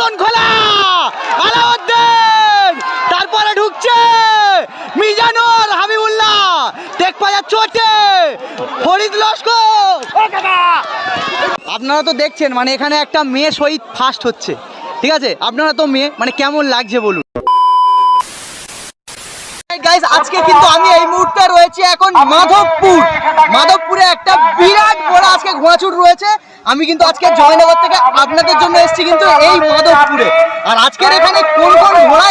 কীর্তন খোলা। আলাউদ্দিন! তারপরে ঢুকছে মিজানুর হাবিবুল্লাহ। টেক পাজা চোটে। ফরিদ লস্কর। আপনারা তো দেখছেন মানে এখানে একটা মেয়ে শহীদ ফার্স্ট হচ্ছে। ঠিক আছে? আপনারা তো মেয়ে মানে কেমন লাগছে বলুন? গাইস আজকে কিন্তু আমি এই মুহূর্তে রয়েছে এখন মাধবপুর। মাধবপুরে একটা বিরাট বড় আজকে ঘোড়াছুট রয়েছে। আমি কিন্তু আজকে জয়নগর থেকে আর এখানে কোন কোন ঘোড়া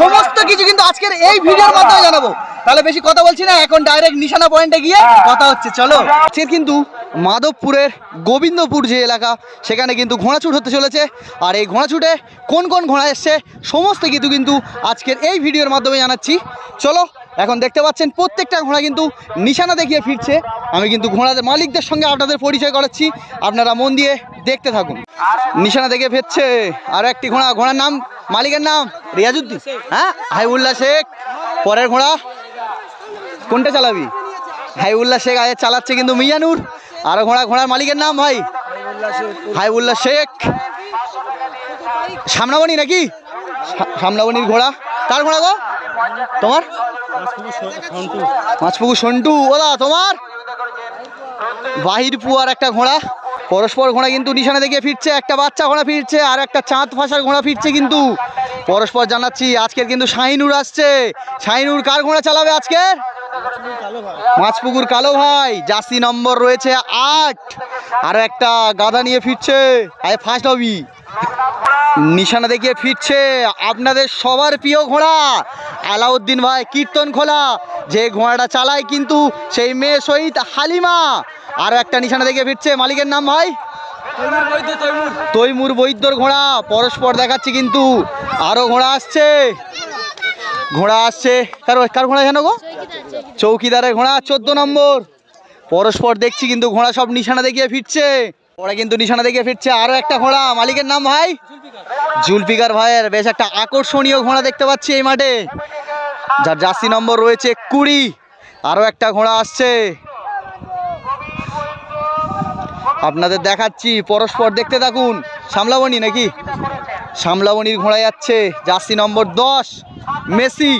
সমস্ত কিছু কিন্তু আজকের এই ভিডিওর মাধ্যমে জানাব। তাহলে বেশি কথা বলছি না, এখন ডাইরেক্ট নিশানা পয়েন্টে গিয়ে কথা হচ্ছে। চলো। আজকের কিন্তু মাধবপুরের গোবিন্দপুর যে এলাকা, সেখানে কিন্তু ঘোড়াছুট হতে চলেছে। আর এই ঘোড়াছুটে কোন কোন ঘোড়া এসছে, সমস্ত কিছু কিন্তু আজকের এই ভিডিওর মাধ্যমে জানাচ্ছি। চলো, এখন দেখতে পাচ্ছেন প্রত্যেকটা ঘোড়া কিন্তু নিশানা দেখিয়ে ফিরছে। আমি কিন্তু ঘোড়াদের মালিকদের সঙ্গে আপনাদের পরিচয় করাচ্ছি। আপনারা মন দিয়ে দেখতে থাকুন। নিশানা দেখে ফিরছে আর একটি ঘোড়া। ঘোড়ার নাম, মালিকের নাম রিয়াজুদ্দিন। হ্যাঁ হাইবুল্লাহ শেখ। পরের ঘোড়া, কোনটা চালাবি? হাইবুল্লাহ শেখ আগে চালাচ্ছে কিন্তু মিয়ানুর। আর ঘোড়া, ঘোড়ার মালিকের নাম ভাই। হাইবুল্লাহ শেখ। সামনাবনি নাকি? সামনাবনির ঘোড়া। কার ঘোড়া গো? তোমার? মাছপুকুর সন্টু। ওদা তোমার? বাহির পুয়ার একটা ঘোড়া। পরস্পর ঘোড়া কিন্তু নিশানা দেখিয়ে ফিরছে। একটা বাচ্চা ঘোড়া ফিরছে আর একটা চাঁদ ফাঁসার ঘোড়া ফিরছে কিন্তু। পরস্পর জানাচ্ছি, আজকের কিন্তু শাহিনুর আসছে। শাহিনুর কার ঘোড়া চালাবে আজকের? মাছপুকুর কালো ভাই। জার্সি নম্বর রয়েছে আট। আর একটা গাদা নিয়ে ফিরছে। আরে, ফার্স্ট হবি। নিশানা দেখিয়ে ফিরছে আপনাদের সবার প্রিয় ঘোড়া। আলাউদ্দিন ভাই, কীর্তন খোলা। যে ঘোড়াটা চালায় কিন্তু সেই মেয়ে শহীদ হালিমা। আরও একটা নিশানা দেখিয়ে ফিরছে মালিকের নাম ভাই। তৈমুর বৈদ্যর ঘোড়া। পরস্পর দেখাচ্ছি কিন্তু আরও ঘোড়া আসছে। ঘোড়া আসছে। কার কার ঘোড়া জানো গো? চৌকিদারের ঘোড়া, চোদ্দ নম্বর। পরস্পর দেখছি কিন্তু ঘোড়া সব নিশানা দেখিয়ে ফিরছে। ওরা কিন্তু নিশানা দেখিয়ে ফিরছে। আরও একটা ঘোড়া। মালিকের নাম ভাই? জুলফিকার ভাইয়ের বেশ একটা আকর্ষণীয় ঘোড়া দেখতে পাচ্ছি এই মাঠে। যার জার্সি নম্বর রয়েছে কুড়ি। আরও একটা ঘোড়া আসছে। আপনাদের দেখাচ্ছি, পরস্পর দেখতে থাকুন। সামলাবনি নাকি? সামলাবনির ঘোড়া যাচ্ছে, জার্সি নম্বর দশ, মেসি।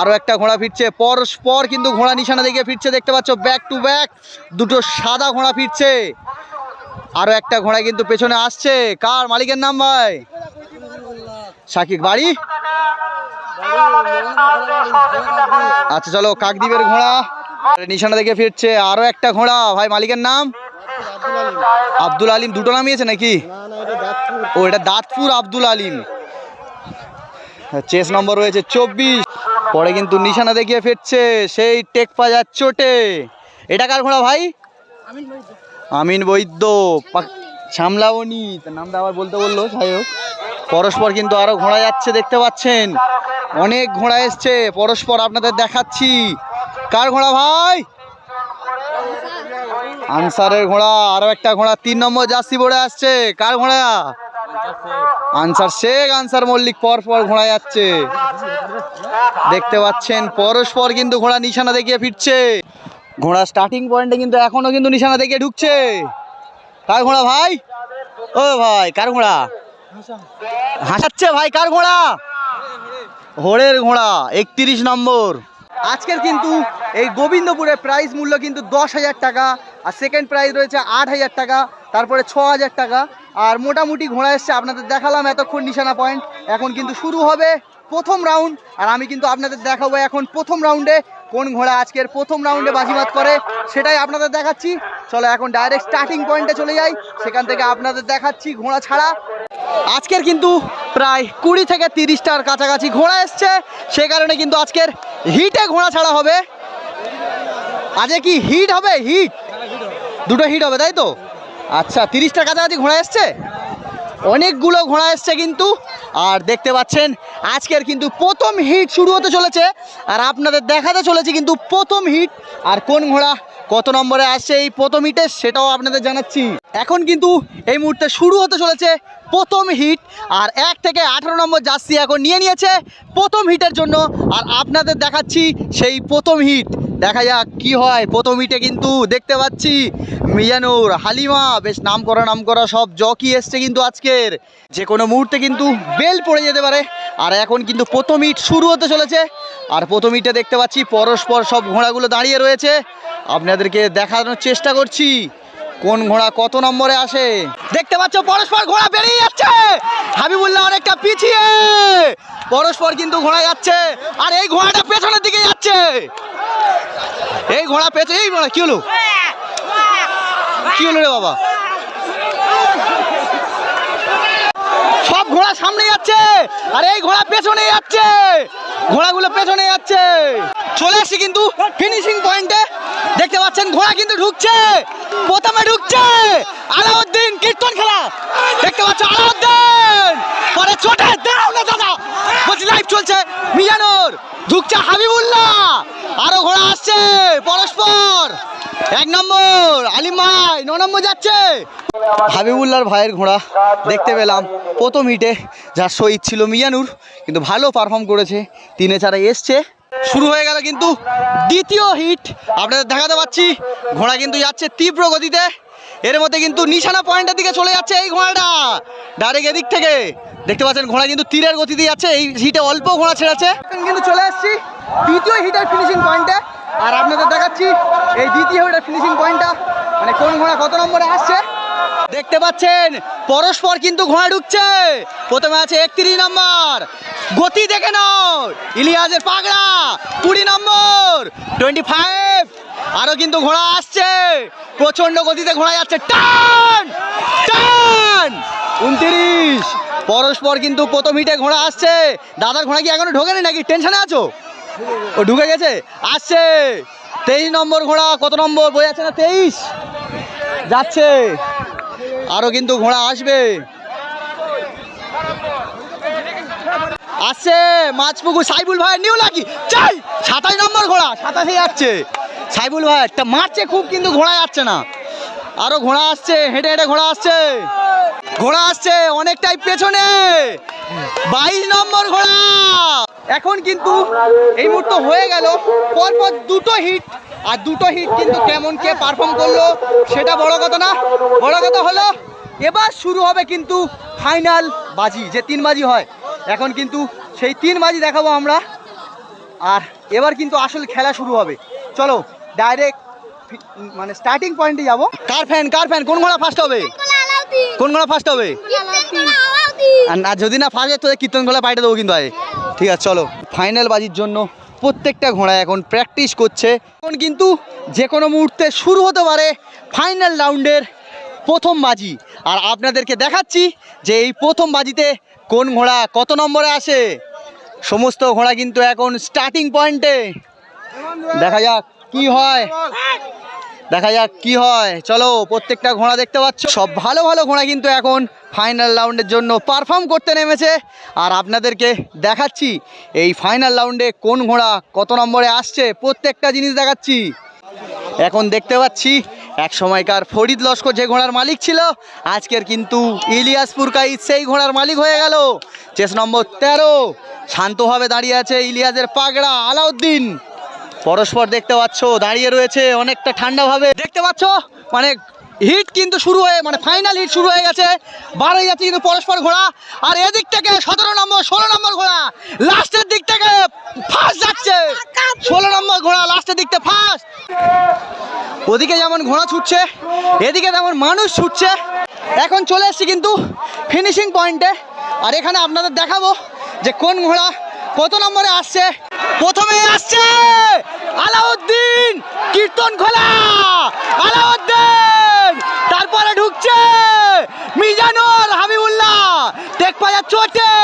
আরও একটা ঘোড়া ফিরছে, পরস্পর কিন্তু ঘোড়া নিশানা দেখে ফিরছে, দেখতে পাচ্ছ ব্যাক টু ব্যাক দুটো সাদা ঘোড়া ফিরছে। আরও একটা ঘোড়া কিন্তু পেছনে আসছে। কার মালিকের নাম ভাই? সাকিব, বাড়ি? আচ্ছা চলো কাকদ্বীপের ঘোড়া। নিশানা দেখে ফিরছে, আরও একটা ঘোড়া। ভাই, মালিকের নাম? আব্দুল আলিম, দুটো নামই আছে নাকি? ও, এটা দাঁতপুর আব্দুল আলিম। চেস নম্বর রয়েছে চব্বিশ। পরে কিন্তু নিশানা দেখিয়ে ফিরছে, সেই টেক পাজার চোটে। এটা কার ঘোড়া ভাই? আমিন বৈদ্য সামলাবনি তার নামটা আবার বলতে বলল, যাই হোক। পরস্পর কিন্তু আরও ঘোড়া যাচ্ছে, দেখতে পাচ্ছেন। অনেক ঘোড়া এসছে। পরস্পর আপনাদের দেখাচ্ছি। কার ঘোড়া ভাই? আনসারের ঘোড়া। আরও একটা ঘোড়া। তিন নম্বর জার্সি বোর্ডে আসছে। কার ঘোড়া? আনসার শেখ, আনসার মল্লিক। পর পর ঘোড়া যাচ্ছে। দেখতে পাচ্ছেন, পরস্পর কিন্তু ঘোড়া নিশানা দেখিয়ে ফিরছে। ঘোড়া স্টার্টিং পয়েন্টে কিন্তু এখনও কিন্তু নিশানা দেখিয়ে ঢুকছে। কার ঘোড়া ভাই? ও ভাই, কার ঘোড়া? হাসাচ্ছে ভাই, কার ঘোড়া? হোড়ের ঘোড়া, একত্রিশ নম্বর। আজকের কিন্তু এই গোবিন্দপুরের প্রাইস মূল্য কিন্তু দশ হাজার টাকা, আর সেকেন্ড প্রাইস রয়েছে আট হাজার টাকা, তারপরে ছ হাজার টাকা। আর মোটামুটি ঘোড়া এসছে, আপনাদের দেখালাম এতক্ষণ নিশানা পয়েন্ট এখন কিন্তু শুরু হবে প্রথম রাউন্ড আর আমি কিন্তু আপনাদের দেখাবো এখন প্রথম রাউন্ডে কোন ঘোড়া আজকের প্রথম রাউন্ডে বাজিমাত করে, সেটাই আপনাদের দেখাচ্ছি। চলো এখন ডাইরেক্ট স্টার্টিং পয়েন্টে চলে যাই। সেখান থেকে আপনাদের দেখাচ্ছি ঘোড়া ছাড়া। আজকের কিন্তু প্রায় কুড়ি থেকে তিরিশটার কাছাকাছি ঘোড়া এসছে। সে কারণে কিন্তু আজকের হিটে ঘোড়া ছাড়া হবে। আজকে কি হিট হবে? হিট দুটো হিট হবে, তাই তো? আচ্ছা তিরিশটার কাছাকাছি ঘোড়া এসছে? অনেকগুলো ঘোড়া এসছে কিন্তু, আর দেখতে পাচ্ছেন, আজকের কিন্তু প্রথম হিট শুরু হতে চলেছে, আর আপনাদের দেখাতে চলেছে কিন্তু প্রথম হিট আর কোন ঘোড়া কত নম্বরে আসছে এই প্রথম হিটে সেটাও আপনাদের জানাচ্ছি। এখন কিন্তু এই মুহূর্তে শুরু হতে চলেছে প্রথম হিট আর এক থেকে আঠারো নম্বর জার্সি এখন নিয়ে নিয়েছে প্রথম হিটের জন্য, আর আপনাদের দেখাচ্ছি সেই প্রথম হিট দেখা যাক কি হয়। প্রথম ইটে কিন্তু দেখতে পাচ্ছি মিজানুর, হালিমা, বেশ নাম করা নাম করা সব জকি এসছে কিন্তু আজকের। যে কোনো মুহূর্তে কিন্তু বেল পড়ে যেতে পারে। আর এখন কিন্তু প্রথম ইট শুরু হতে চলেছে। আর প্রথম ইটে দেখতে পাচ্ছি পরস্পর সব ঘোড়াগুলো দাঁড়িয়ে রয়েছে। আপনাদেরকে দেখানোর চেষ্টা করছি। কোন ঘোড়া কত নম্বরে আসে? দেখতে পাচ্ছ, পরস্পর ঘোড়া বেরিয়ে যাচ্ছে। হাবিবুল্লাহ অনেকটা পিছিয়ে। পরস্পর কিন্তু ঘোড়া যাচ্ছে। আর এই ঘোড়াটা পেছনের দিকে যাচ্ছে। এই ঘোড়া পেছনে এই ঘোড়া, কি হলো? কি হলো রে বাবা? সব ঘোড়া সামনে যাচ্ছে। আর এই ঘোড়া পেছনে যাচ্ছে। ঘোড়াগুলো পেছনে যাচ্ছে। চলে আসছি কিন্তু ফিনিশিং পয়েন্টে দেখতে পাচ্ছেন, ঘোড়া কিন্তু ঢুকছে। প্রথমে ঢুকছে আলাউদ্দিন কীর্তন খেলা। দেখতে পাচ্ছ আলাউদ্দিন। পরে চোটে, দাঁড়াও না দাদা বলছি লাইভ চলছে। মিজানুর, ঢুকছে হাবিবুল্লাহ। আরও ঘোড়া আসছে, পরস্পর। এক নম্বর, আলিম ভাই, ন নম্বর যাচ্ছে। হাবিবুল্লাহর ভাইয়ের ঘোড়া, দেখতে পেলাম। প্রথম হিটে, যার শহীদ ছিল মিজানুর, কিন্তু ভালো পারফর্ম করেছে। তিনে চারে এসছে। শুরু হয়ে গেল কিন্তু দ্বিতীয় হিট। আপনাদের দেখাতে পাচ্ছি, ঘোড়া কিন্তু যাচ্ছে তীব্র গতিতে। এর মধ্যে কিন্তু নিশানা পয়েন্টের দিকে চলে যাচ্ছে এই ঘোড়াটা। ডাইরেক্ট এদিক থেকে দেখতে পাচ্ছেন, ঘোড়া কিন্তু তীরের গতিতে যাচ্ছে, এই হিটে অল্প ঘোড়া ছেড়েছে। কিন্তু চলে এসেছি দ্বিতীয় হিটের ফিনিশিং পয়েন্টে আর আপনাদের দেখাচ্ছি, এই দ্বিতীয় হিটের ফিনিশিং পয়েন্টটা মানে কোন ঘোড়া কত নম্বরে আসছে। দেখতে পাচ্ছেন, পরস্পর কিন্তু ঘোড়া ঢুকছে। প্রথমে আছে একত্রিশ নম্বর, গতি দেখে নাও। ইলিয়াসের পাগড়া, কুড়ি নম্বর টোয়েন্টি ফাইভ আরও কিন্তু ঘোড়া আসছে। প্রচণ্ড গতিতে ঘোড়া যাচ্ছে, টান টান, উনত্রিশ। পরস্পর কিন্তু প্রথম হিটে ঘোড়া আসছে। দাদার ঘোড়া কি এখনও ঢোকেনি নাকি? টেনশনে আছো? ও ঢুকে গেছে? আসছে। তেইশ নম্বর ঘোড়া, কত নম্বর? বই আছে না, তেইশ? যাচ্ছে। আরও কিন্তু ঘোড়া আসবে। আসছে মাছপুকুর, সাইবুল ভাই নিউ লাকি চাই! সাতাশ নম্বর ঘোড়া সাতাশে যাচ্ছে সাইবুল ভাই তা মারছে খুব, কিন্তু ঘোড়া যাচ্ছে না। আরও ঘোড়া আসছে, হেঁটে হেঁটে ঘোড়া আসছে। ঘোড়া আসছে, অনেকটাই পেছনে। বাইশ নম্বর ঘোড়া। এখন কিন্তু এই মুহূর্তে হয়ে গেল, পরপর দুটো হিট আর দুটো হিট কিন্তু কেমন কে পারফর্ম করল, সেটা বড় কথা না। বড় কথা হলো, এবার শুরু হবে কিন্তু ফাইনাল বাজি, যে তিন বাজি হয়। এখন কিন্তু সেই তিন বাজি দেখাবো আমরা। আর এবার কিন্তু আসল খেলা শুরু হবে। চলো ডাইরেক্ট মানে স্টার্টিং পয়েন্টে যাব। কার ফ্যান কার ফ্যান কোন ঘোড়া ফার্স্ট হবে? কোন ঘোড়া ফার্স্ট হবে? আর যদি না ফার্স্ট তোদের কীর্তন ঘোড়া পাইটা দেবো কিন্তু আয় ঠিক আছে, চলো। ফাইনাল বাজির জন্য প্রত্যেকটা ঘোড়া এখন প্র্যাকটিস করছে। এখন কিন্তু যে কোনো মুহূর্তে শুরু হতে পারে ফাইনাল রাউন্ডের প্রথম বাজি। আর আপনাদেরকে দেখাচ্ছি যে এই প্রথম বাজিতে কোন ঘোড়া কত নম্বরে আসে। সমস্ত ঘোড়া কিন্তু এখন স্টার্টিং পয়েন্টে দেখা যাক কি হয়। দেখা যাক কি হয়। চলো, প্রত্যেকটা ঘোড়া দেখতে পাচ্ছ। সব ভালো ভালো ঘোড়া কিন্তু এখন ফাইনাল রাউন্ডের জন্য পারফর্ম করতে নেমেছে। আর আপনাদেরকে দেখাচ্ছি, এই ফাইনাল রাউন্ডে কোন ঘোড়া কত নম্বরে আসছে, প্রত্যেকটা জিনিস দেখাচ্ছি। এখন দেখতে পাচ্ছি, এক সময়কার ফরিদ লস্কর যে ঘোড়ার মালিক ছিল, আজকের কিন্তু ইলিয়াস পুরকাই সেই ঘোড়ার মালিক হয়ে গেল। চেস নম্বর তেরো, শান্তভাবে দাঁড়িয়ে আছে ইলিয়াসের পাগড়া, আলাউদ্দিন। পরস্পর দেখতে পাচ্ছ, দাঁড়িয়ে রয়েছে অনেকটা ঠান্ডাভাবে। দেখতে পাচ্ছ? মানে হিট কিন্তু শুরু হয়ে মানে ফাইনাল হিট শুরু হয়ে গেছে। বারোই যাচ্ছে কিন্তু পরস্পর ঘোড়া। আর এদিক থেকে সতেরো নম্বর, ষোলো নম্বর ঘোড়া। লাস্টের দিক থেকে ফার্স্ট যাচ্ছে। ষোলো নম্বর ঘোড়া, লাস্টের দিক থেকে ফার্স্ট ওদিকে যেমন ঘোড়া ছুটছে, এদিকে তেমন মানুষ ছুটছে। এখন চলে এসছি কিন্তু ফিনিশিং পয়েন্টে আর এখানে আপনাদের দেখাবো যে কোন ঘোড়া কত নম্বরে আসছে। প্রথমে আসছে আলাউদ্দিন কীর্তন খোলা। আলাউদ্দিন তারপরে ঢুকছে মিজানুর হাবিবুল্লাহ। টেক পাজার চোটে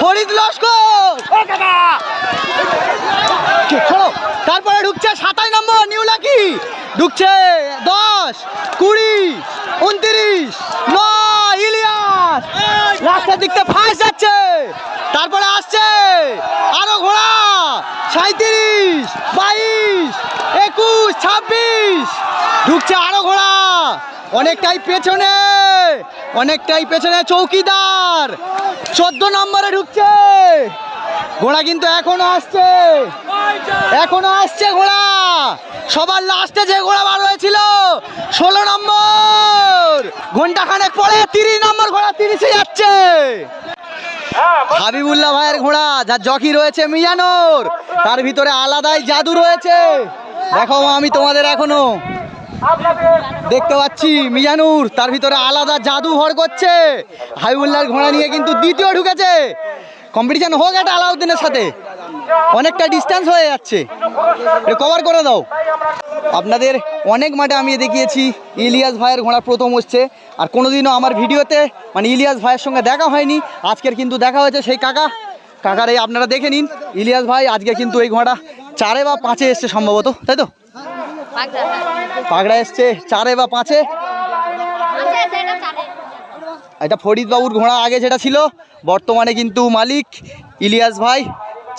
ফরিদ লস্কর। তারপরে ঢুকছে সাতাশ নম্বর নিউ লাকি। ঢুকছে দশ কুড়ি উনত্রিশ নয় রাস্তার দিকটা ফাঁস যাচ্ছে। তারপরে আসছে আরও ঘোড়া সাঁত্রিশ বাইশ, একুশ, ছাব্বিশ। ঢুকছে আরও ঘোড়া। অনেকটাই পেছনে অনেকটাই পেছনে চৌকিদার। চোদ্দ নম্বরে ঢুকছে। ঘোড়া কিন্তু এখনও আসছে। এখনও আসছে ঘোড়া। সবার লাস্টে যে ঘোড়া বার হয়েছিল, ষোলো নম্বর। ঘণ্টা খানেক পরে তিরিশ নম্বর ঘোড়া তিরিশে যাচ্ছে। হাবিবুল্লাহ ভাইয়ের ঘোড়া, যার জকি রয়েছে মিজানোর তার ভিতরে আলাদাই জাদু রয়েছে। দেখো আমি তোমাদের এখনও দেখতে পাচ্ছি মিজানুর তার ভিতরে আলাদা জাদু ভর করছে। হাবিবুল্লাহর ঘোড়া নিয়ে কিন্তু দ্বিতীয় ঢুকেছে। কম্পিটিশন হোক একটা আলাউদ্দিনের সাথে। অনেকটা ডিস্টেন্স হয়ে যাচ্ছে। কভার করে দাও। আপনাদের অনেক মাঠে আমি দেখিয়েছি ইলিয়াস ভাইয়ের ঘোড়া প্রথম হচ্ছে। আর কোনোদিনও আমার ভিডিওতে মানে ইলিয়াস ভাইয়ের সঙ্গে দেখা হয়নি। আজকের কিন্তু দেখা হয়েছে সেই কাকা। কাকার এই আপনারা দেখে নিন। ইলিয়াস ভাই আজকে কিন্তু এই ঘোড়াটা চারে বা পাঁচে এসছে সম্ভবত তাই তো? পাগড়া এসছে চারে বা পাঁচে। এটা ফরিদবাবুর ঘোড়া আগে যেটা ছিল, বর্তমানে কিন্তু মালিক ইলিয়াস ভাই।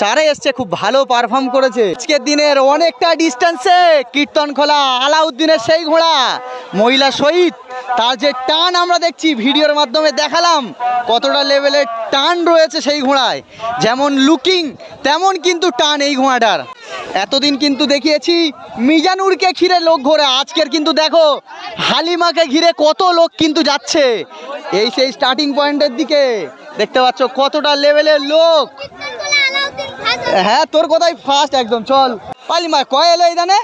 চারে এসছে, খুব ভালো পারফর্ম করেছে। আজকের দিনের অনেকটা ডিস্টেন্সে কীর্তন খোলা আলাউদ্দিনের সেই ঘোড়া, মহিলা শহীদ তার যে টান আমরা দেখছি ভিডিওর মাধ্যমে দেখালাম, কতটা লেভেলের টান রয়েছে সেই ঘোড়ায়। যেমন লুকিং তেমন কিন্তু টান এই ঘোড়াটার। এতদিন কিন্তু দেখিয়েছি, মিজানুরকে ঘিরে লোক ঘোরে। আজকের কিন্তু দেখো, হালিমাকে ঘিরে কত লোক কিন্তু যাচ্ছে। এই সেই স্টার্টিং পয়েন্টের দিকে, দেখতে পাচ্ছ কতটা লেভেলের লোক। হ্যাঁ তোর কোথায় ফার্স্ট একদম, চল। পালিমা কয় এলো এই দানে?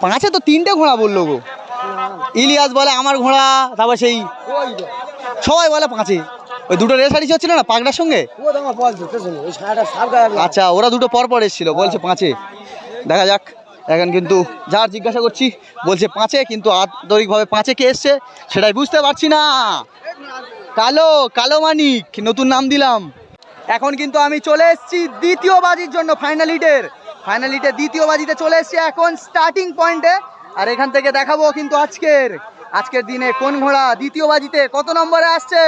পাঁচে তো তিনটে ঘোড়া বলল গো। ইলিয়াস বলে আমার ঘোড়া, তারপর সেই সবাই বলে পাঁচে। ওই দুটো রেসারিস হচ্ছিল না পাগড়ার সঙ্গে? আচ্ছা ওরা দুটো পর পর এসেছিল, বলছে পাঁচে। দেখা যাক, এখন কিন্তু যার জিজ্ঞাসা করছি, বলছে পাঁচে, কিন্তু আন্তরিকভাবে পাঁচে কে এসছে, সেটাই বুঝতে পারছি না। কালো কালো মানিক, নতুন নাম দিলাম। এখন কিন্তু আমি চলে এসেছি দ্বিতীয় বাজির জন্য ফাইনাল হিটের ফাইনাল হিটের দ্বিতীয় বাজিতে চলে এসেছি এখন স্টার্টিং পয়েন্টে আর এখান থেকে দেখাবো কিন্তু আজকের আজকের দিনে কোন ঘোড়া দ্বিতীয় বাজিতে কত নম্বরে আসছে?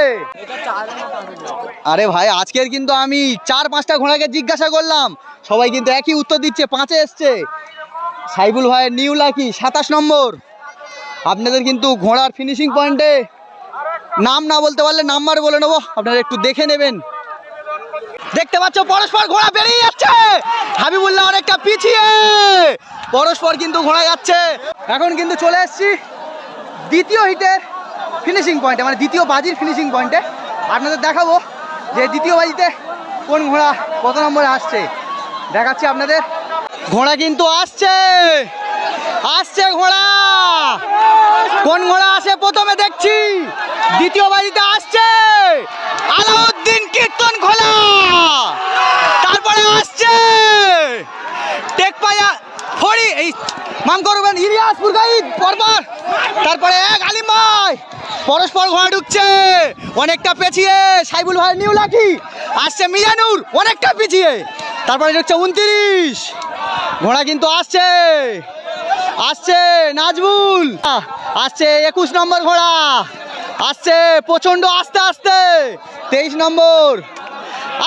আরে ভাই, আজকের কিন্তু আমি চার পাঁচটা ঘোড়াকে জিজ্ঞাসা করলাম। সবাই কিন্তু একই উত্তর দিচ্ছে, পাঁচে এসছে। সাইবুল ভাইয়ের নিউ লাকি, সাতাশ নম্বর। আপনাদের কিন্তু ঘোড়ার ফিনিশিং পয়েন্টে নাম না বলতে পারলে নাম্বার বলে নেব। আপনারা একটু দেখে নেবেন। দেখতে পাচ্ছ, পরস্পর ঘোড়া বেরিয়ে যাচ্ছে। হাবিবুল্লাহ অনেকটা পিছিয়ে। পরস্পর কিন্তু ঘোড়া যাচ্ছে। এখন কিন্তু চলে এসেছি দ্বিতীয় হিটের ফিনিশিং পয়েন্টে মানে দ্বিতীয় বাজির ফিনিশিং পয়েন্টে আপনাদের দেখাবো যে দ্বিতীয় বাজিতে কোন ঘোড়া কত নম্বরে আসছে। দেখাচ্ছি আপনাদের। ঘোড়া কিন্তু আসছে। আসছে ঘোড়া। কোন ঘোড়া আসে প্রথমে দেখছি। দ্বিতীয় বাজিতে আসছে আলাউদ্দিন কীর্তন খোলা তারপরে আসছে টেক পায়া ফড়ি এই মাম করবেন ইলিয়াস পুরগাইদ পরপর তারপরে এক আলিম ভাই, পরস্পর ঘোড়া ঢুকছে। অনেকটা পেছিয়ে, সাইবুল ভাই নিউ লাকি আসছে মিজানুর, অনেকটা পিছিয়ে। তারপরে ঢুকছে উনত্রিশ। ঘোড়া কিন্তু আসছে। আসছে নাজবুল আসছে একুশ নম্বর ঘোড়া। আসছে প্রচণ্ড আস্তে আস্তে। তেইশ নম্বর।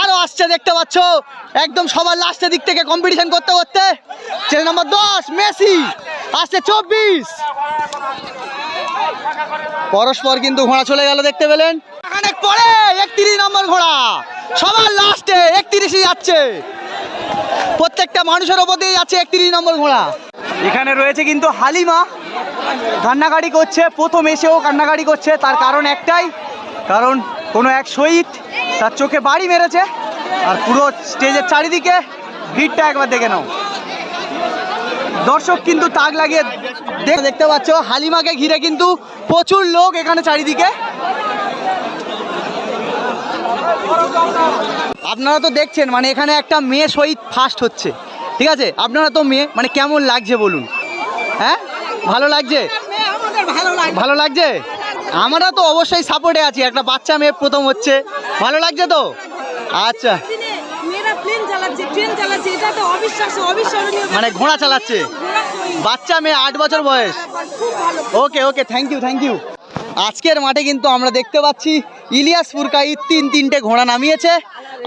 আরও আসছে, দেখতে পাচ্ছ? একদম সবার লাস্টের দিক থেকে কম্পিটিশন করতে করতে। ছেলে নম্বর দশ, মেসি। আসছে চব্বিশ। পরস্পর কিন্তু ঘোড়া চলে গেল, দেখতে পেলেন। পরে একত্রিশ নম্বর ঘোড়া। সবার লাস্টে একত্রিশই যাচ্ছে। প্রত্যেকটা মানুষের ওপর দিয়ে যাচ্ছে একত্রিশ নম্বর ঘোড়া। এখানে রয়েছে কিন্তু হালিমা। কান্নাকাটি করছে, প্রথম এসেও কান্নাকাটি করছে, তার কারণ একটাই, কারণ কোনো এক শহীদ তার চোখে বাড়ি মেরেছে আর পুরো স্টেজের চারিদিকে ভিড়টা একবার দেখে নাও। দর্শক কিন্তু তাক লাগিয়ে দেখ- দেখতে পাচ্ছ হালিমাকে ঘিরে কিন্তু প্রচুর লোক এখানে চারিদিকে। আপনারা তো দেখছেন মানে এখানে একটা মেয়ে শহীদ ফার্স্ট হচ্ছে। ঠিক আছে? আপনারা তো মেয়ে মানে কেমন লাগছে বলুন? হ্যাঁ? ভালো লাগছে। ভালো লাগছে? আমরা তো অবশ্যই সাপোর্টে আছি একটা বাচ্চা মেয়ে প্রথম হচ্ছে। ভালো লাগছে তো? আচ্ছা। মানে ঘোড়া চালাচ্ছে? বাচ্চা মেয়ে আট বছর বয়স। Okay okay thank you thank you আজকের মাঠে কিন্তু আমরা দেখতে পাচ্ছি ইলিয়াস ফুরকাই তিন তিনটে ঘোড়া নামিয়েছে।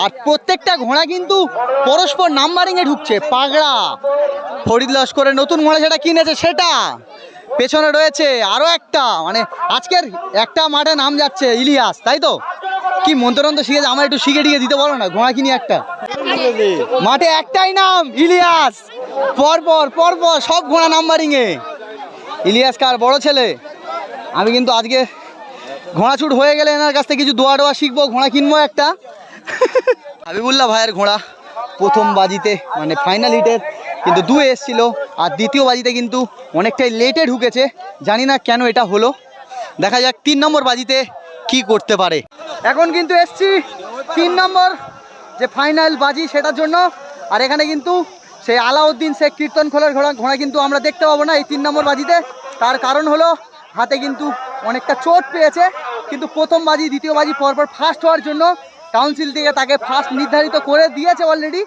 আর প্রত্যেকটা ঘোড়া কিন্তু পরস্পর নাম্বারিংয়ে ঢুকছে পাগড়া। ফরিদ লস্করের নতুন ঘোড়া যেটা কিনেছে সেটা। পেছনে রয়েছে আরও একটা মানে আজকের একটা মাঠে নাম যাচ্ছে ইলিয়াস, তাই তো? কি মন্ত্রন্ত শিখেছে? আমার একটু শিখে টিকে দিতে পারো না ঘোড়া কিনি একটা। মাঠে একটাই নাম ইলিয়াস। পরপর পর পর পর সব ঘোড়া নাম্বারিং এ। ইলিয়াস কার বড় ছেলে? আমি কিন্তু আজকে ঘোড়া ছুট হয়ে গেলে এনার কাছ থেকে কিছু দোয়া ডোয়া শিখব, ঘোড়া কিনবো একটা। হাবিবুল্লাহ ভাইয়ের ঘোড়া প্রথম বাজিতে মানে ফাইনাল হিটের কিন্তু দুয়ে এসছিল আর দ্বিতীয় বাজিতে কিন্তু অনেকটাই লেটে ঢুকেছে। জানি না কেন এটা হলো। দেখা যাক তিন নম্বর বাজিতে কি করতে পারে। এখন কিন্তু এসছি তিন নম্বর যে ফাইনাল বাজি সেটার জন্য। আর এখানে কিন্তু সেই আলাউদ্দিন শেখ কীর্তন খোলার ঘোড়া ঘোড়া কিন্তু আমরা দেখতে পাবো না এই তিন নম্বর বাজিতে। তার কারণ হলো হাতে কিন্তু অনেকটা চোট পেয়েছে। কিন্তু প্রথম বাজি, দ্বিতীয় বাজি পরপর ফার্স্ট হওয়ার জন্য কাউন্সিল থেকে তাকে ফার্স্ট নির্ধারিত করে দিয়েছে অলরেডি